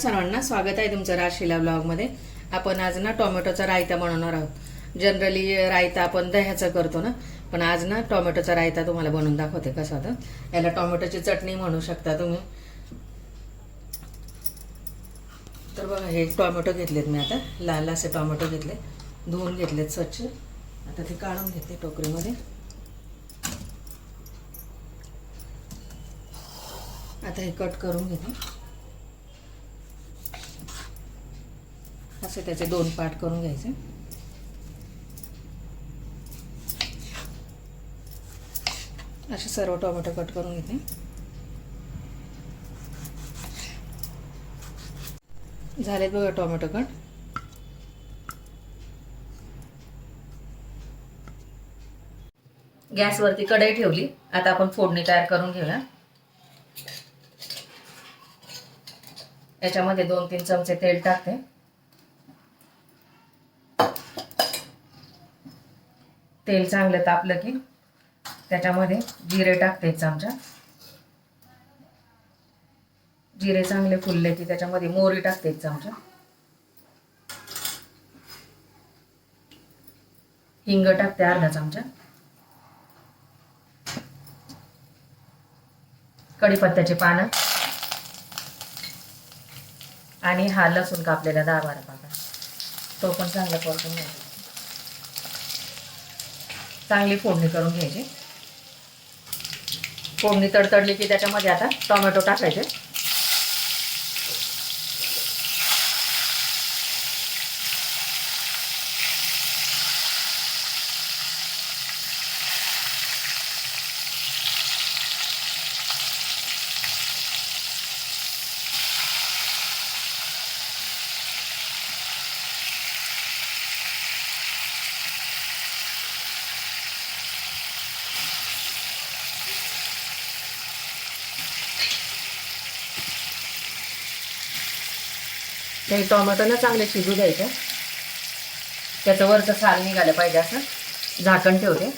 सर्वांना स्वागत आहे तुमचं राशीला ब्लॉगमध्ये आपण आज ना टोमॅटोचा रायता बनवणार आहोत. जनरली रायता आपण दह्याचा करतो ना. पण आज ना टोमॅटोचा रायता तुम्हाला बनवून दाखवते कसा होता. याला टोमॅटोची चटणी म्हणू शकता तुम्ही. तर बघा हे टोमॅटो घेतलेत मी आता. लाल असे टोमॅटो घेतले. धुवून घेतलेत स्वच्छ. आता ते काढून घेते टोकरीमध्ये. आता हे कट करून घेते. असे त्याचे दोन पार्ट करून घ्यायचे. असे सर्व टोमॅटो कट करून घेते. झालेत बघा टोमॅटो कट. गॅसवरती कढई ठेवली. आता आपण फोडणी तयार करून घेऊया. याच्यामध्ये दोन तीन चमचे तेल टाकते. तेल चांगलं तापलं की त्याच्यामध्ये जिरे टाकते एक चमचा. जिरे चांगले फुलले की त्याच्यामध्ये मोहरी टाकते एक चमचा. हिंग टाकते अर्धा चमचा. कढीपत्त्याचे पानं. आणि हा लसूण कापलेला दहा बारा पाका तो पण चांगला परतून घ्यायचा चांगली फोडणी करून घ्यायची. फोडणी तडतडली की त्याच्यामध्ये आता टोमॅटो टाकायचे. ते टोमॅटोनं चांगले शिजू द्यायचे. त्याचं वरचं साल निघालं पाहिजे असं. झाकण ठेवते.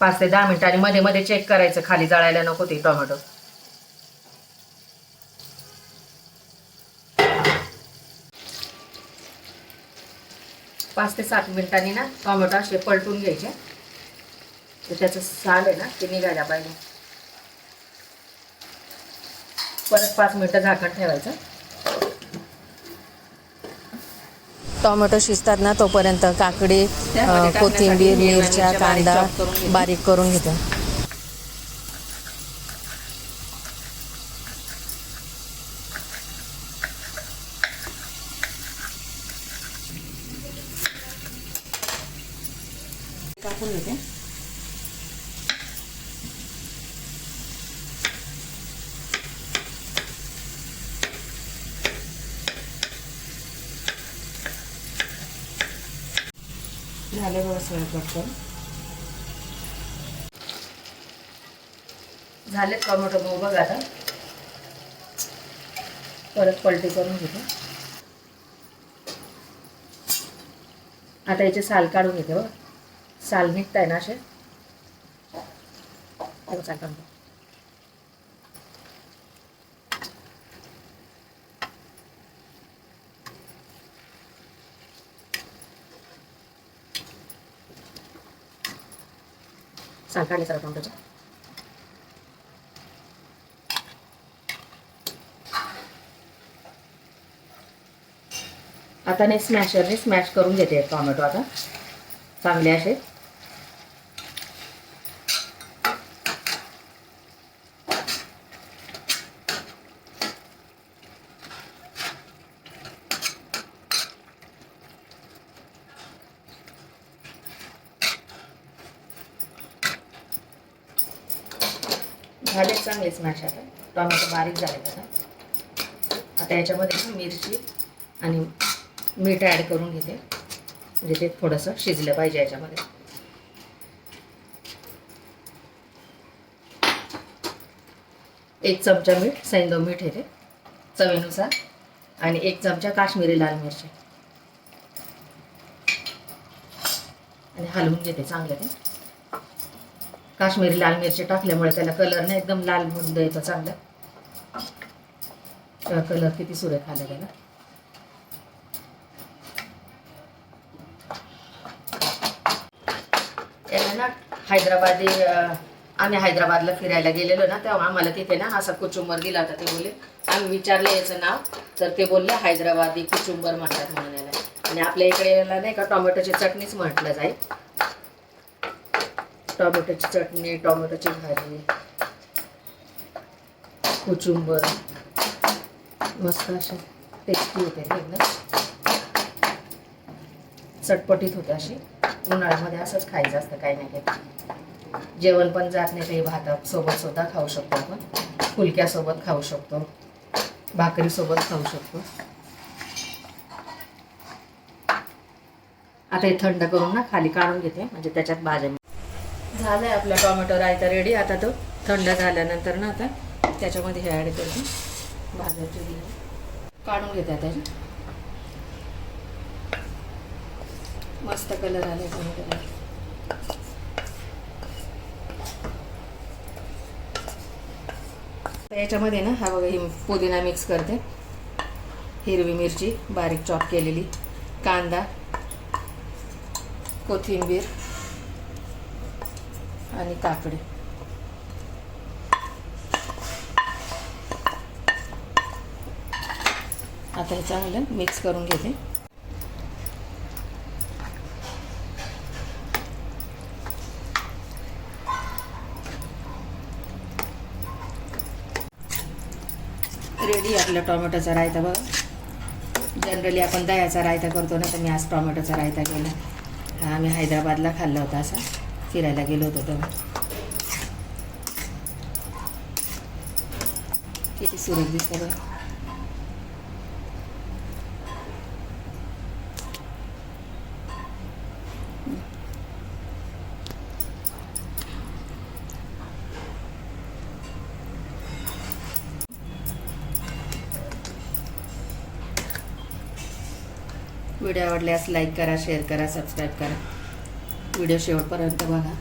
पाच ते दहा मिनटांनी आणि मध्ये मध्ये चेक करायचं खाली जळायला नको ते टोमॅटो. पाच ते सात मिनिटांनी ना टोमॅटो असे पलटून घ्यायचे. तर त्याचं साल आहे ना ते निघायला पाहिजे. परत पाच मिनिटं झाकण ठेवायचं. टोमॅटो शिजतात ना तोपर्यंत काकडी कोथिंबीर मिरच्या कांदा बारीक करून घेते. कापून घेते. झाले बघा स्वयंपाक पण करून झाले टोमॅटो भाऊ बघा आता. परत पलटी करून घेते. आता याचे साल काढून घेते बघा. साल निघताय ना असे. साल काढून. घे. साल काढले सर टोमॅटोचे आता नाही स्मॅशरने स्मॅश करून घेते टॉमॅटो आता चांगले असे झाले चांगले स्मॅश आता. टॉमॅटो बारीक झाले आता. आता याच्यामध्ये ना मिरची आणि मीठ ॲड करून घेते. म्हणजे ते थोडंसं शिजलं पाहिजे याच्यामध्ये. एक चमचा मीठ सैंदव मीठ येते चवीनुसार. आणि एक चमचा काश्मीरी लाल मिरची. आणि हलवून घेते चांगलं ते. काश्मीरी लाल मिरची टाकल्यामुळे त्याला कलर नाही एकदम लाल मुंद येतो चांगला. कलर किती सुरेख आला त्याला. याला ना हैदराबादी आम्ही हैदराबादला फिरायला गेलेलो ना तेव्हा आम्हाला तिथे ना असा कुचुंबर दिला होता ते बोलले आम्ही विचारले याचं नाव. तर ते बोलले हैदराबादी कुचुंबर म्हणतात म्हणून याला आणि आपल्या इकडे याला नाही का टोमॅटोची चटणीच म्हटलं जाईल. टोमॅटोची चटणी टोमॅटोची भाजी कुचुंबर. मस्त असे टेस्टी होते एकदम. चटपटीत होते अशी. उन्हाळ्यामध्ये असंच खायचं असतं काही नाही काही. जेवण पण जात नाही ते भातासोबत सुद्धा खाऊ शकतो आपण. फुलक्यासोबत खाऊ शकतो. भाकरीसोबत खाऊ शकतो. आता हे थंड करून ना खाली काढून घेते. म्हणजे त्याच्यात भाज्या झालाय आपला टोमॅटो रायता रेडी आता तो थंड झाल्यानंतर ना आता त्याच्यामध्ये हे ॲड करते. भाज्याचे काढून घेते आता मस्त कलर आला टोमॅटोला याच्यामध्ये ना हा बघा ही पुदिना मिक्स करते. हिरवी मिरची बारीक चॉप केलेली. कांदा कोथिंबीर आणि काकडी. आता हे चांगलं मिक्स करून घेते. रेडी आपला टोमॅटोचा रायता बघा. जनरली आपण दह्याचा रायता करतो ना तर मी आज टोमॅटोचा रायता केला. हा आम्ही हैदराबादला खाल्ला होता असा. फिरायला गेलो होतो तेव्हा. किती सुरत दिसतं व्हिडिओ आवडल्यास लाईक करा शेअर करा सबस्क्राईब करा. व्हिडिओ शेवटपर्यंत बघा.